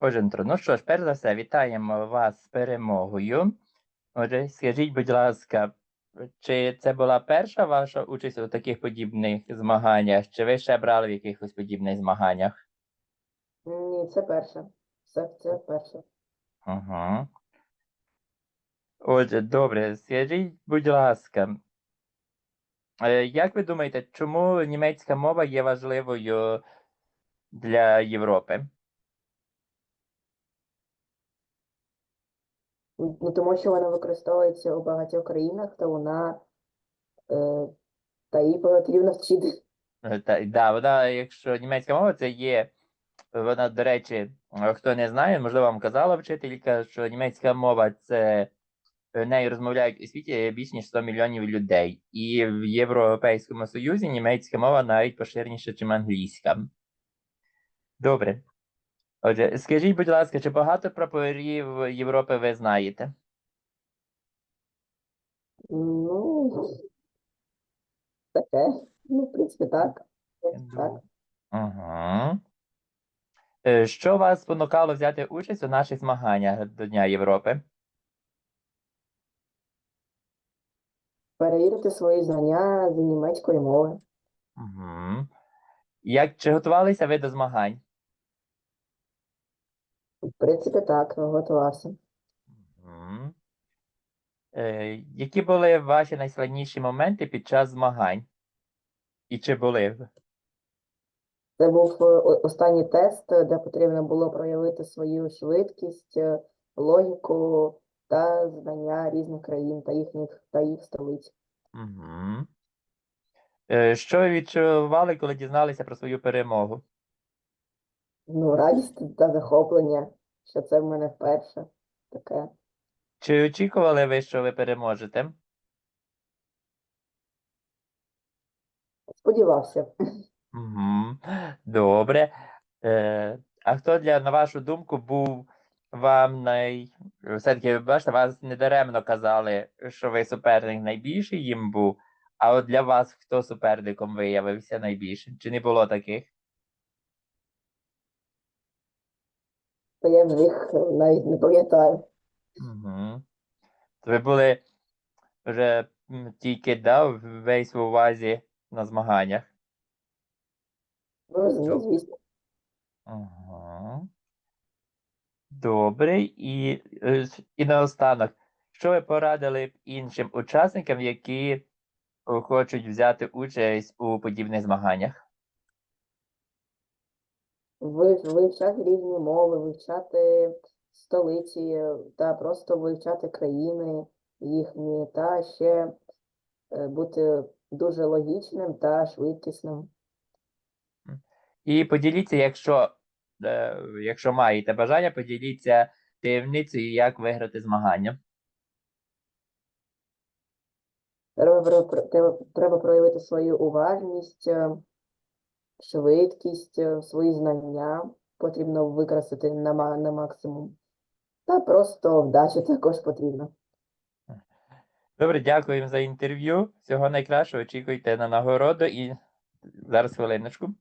Отже, Дмитро, ну що ж, перш за все, вітаємо вас з перемогою. Отже, скажіть, будь ласка, чи це була перша ваша участь у таких подібних змаганнях, чи ви ще брали в якихось подібних змаганнях? Ні, це перше. Це, це перше. Угу. Отже, добре, скажіть, будь ласка, е, як ви думаєте, чому німецька мова є важливою для Європи? Ну, тому що вона використовується у багатьох країнах, то вона е, та її потрібно вчити. Е, Та, да, вона, якщо німецька мова, це є, вона, до речі, хто не знає, можливо, вам казала вчителька, що німецька мова це е, нею розмовляють у світі більш ніж 100 мільйонів людей. І в Європейському Союзі німецька мова навіть поширеніша, ніж англійська. Добре. Отже, скажіть, будь ласка, чи багато прапорів Європи ви знаєте? Ну, таке. Ну, в принципі, так. Так. Угу. Що вас спонукало взяти участь у наших змаганнях до Дня Європи? Перевірити свої знання з німецької мови. Угу. Як чи готувалися ви до змагань? В принципі, так, готувався. Угу. Е, які були ваші найскладніші моменти під час змагань? І чи були? Це був е, о- останній тест, е, де потрібно було проявити свою швидкість, е, логіку та знання різних країн та їхніх та їх столиць. Угу. Що ви відчували, коли дізналися про свою перемогу? Ну, радість та захоплення, що це в мене вперше таке. Чи очікували ви, що ви переможете? Сподівався. Угу. Добре. Е, а хто для, на вашу думку, був вам най. Все-таки, ви бачите, вас недаремно казали, що ви суперник найбільший їм був. А от для вас хто суперником виявився найбільшим? Чи не було таких? Та я вже їх навіть не пам'ятаю. Угу. Ви були вже тільки дав весь в увазі на змаганнях. Ну, звісно. Ага. Добре. І, е, і наостанок, що ви порадили б іншим учасникам, які е, хочуть взяти участь у подібних змаганнях? Ви- Вивчати різні мови, вивчати столиці е, та просто вивчати країни їхні, та ще е, бути дуже логічним та швидкісним. І поділіться, якщо, е, якщо маєте бажання, поділіться таємницею, як виграти змагання. Треба, треба, треба проявити свою уважність, швидкість, е, свої знання потрібно використати на, на максимум. Та просто вдача також потрібна. Добре, дякуємо за інтерв'ю. Всього найкращого. Очікуйте на нагороду і зараз хвилиночку.